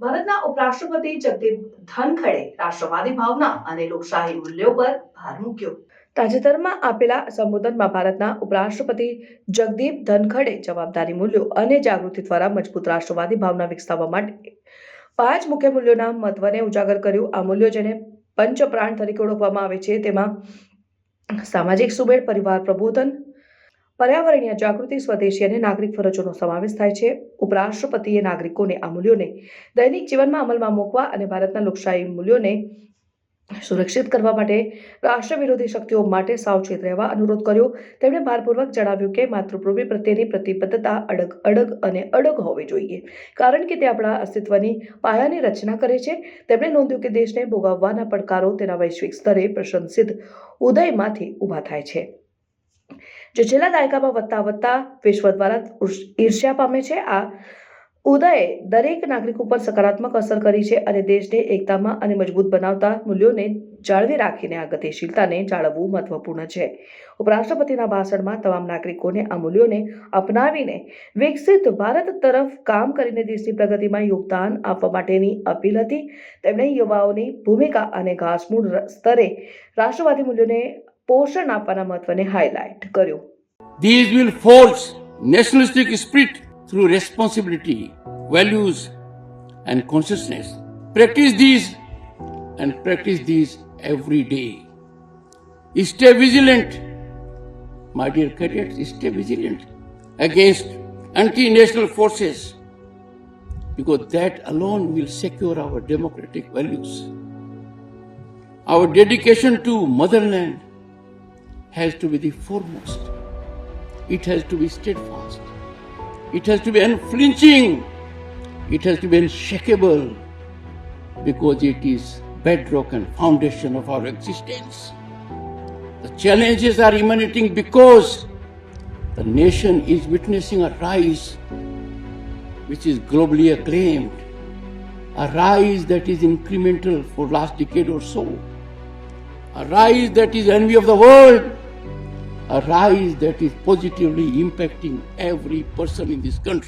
ભારતના ઉપરાષ્ટ્રપતિ જગદીપ ધનખડે રાષ્ટ્રવાદી ભાવના અને લોકશાહી મૂલ્યો પર ભાર મૂક્યો. તાજેતરમાં આપેલા સંબોધનમાં ભારતના ઉપરાષ્ટ્રપતિ જગદીપ ધનખડે જવાબદારી મૂલ્યો અને જાગૃતિ દ્વારા મજબૂત રાષ્ટ્રવાદી ભાવના વિકસાવવા માટે પાંચ મુખ્ય મૂલ્યોના મહત્વને ઉજાગર કર્યું. આ મૂલ્યો જેને પંચપ્રાણ તરીકે ઓળખવામાં આવે છે. તેમાં સામાજિક સુમેળ, પરિવાર પ્રબોધન પર્યાવરણીય જાગૃતિ સ્વદેશી અને નાગરિક ફરજોનો સમાવેશ થાય છે. ઉપરાષ્ટ્રપતિએ નાગરિકોને આ મૂલ્યોને દૈનિક જીવનમાં અમલમાં મૂકવા અને ભારતના લોકશાહી મૂલ્યોને સુરક્ષિત કરવા માટે રાષ્ટ્ર વિરોધી શક્તિઓ માટે સાવચેત રહેવા અનુરોધ કર્યો. તેમણે ભારપૂર્વક જણાવ્યું કે માતૃભૂમિ પ્રત્યેની પ્રતિબદ્ધતા અડગ અડગ અને અડગ હોવી જોઈએ, કારણ કે તે આપણા અસ્તિત્વની પાયાની રચના કરે છે. તેમણે નોંધ્યું કે દેશને ભોગાવવાના પડકારો તેના વૈશ્વિક સ્તરે પ્રશંસિત ઉદયમાંથી ઊભા થાય છે. જે છેલ્લા દાયકામાં વધતા વધતા વિશ્વ દ્વારા ઈર્ષ્યા પામે છે. આ ઉદયે દરેક નાગરિક ઉપર સકારાત્મક અસર કરી છે અને દેશને એકતામાં અને મજબૂત બનાવતા મૂલ્યોને જાળવી રાખીને આ ગતિશીલતાને જાળવવું મહત્વપૂર્ણ છે. ઉપરાષ્ટ્રપતિના ભાષણમાં તમામ નાગરિકોને આ મૂલ્યોને અપનાવીને વિકસિત ભારત તરફ કામ કરીને દેશની પ્રગતિમાં યોગદાન આપવા માટેની અપીલ હતી. તેમણે યુવાઓની ભૂમિકા અને ઘાસમૂળ સ્તરે રાષ્ટ્રવાદી મૂલ્યોને પોષણ આપવાના મહત્વને હાઇલાઇટ કર્યું These will forge nationalistic spirit through responsibility, values, and consciousness. Practice these and practice these every day. Stay vigilant, my dear cadets, stay vigilant against anti national forces because that alone will secure our democratic values. Our dedication to motherland has to be the foremost. It has to be steadfast. It has to be unflinching. It has to be unshakable because it is bedrock and foundation of our existence. The challenges are emanating because the nation is witnessing a rise which is globally acclaimed, a rise that is incremental for last decade or so, a rise that is envy of the world, a rise that is positively impacting every person in this country.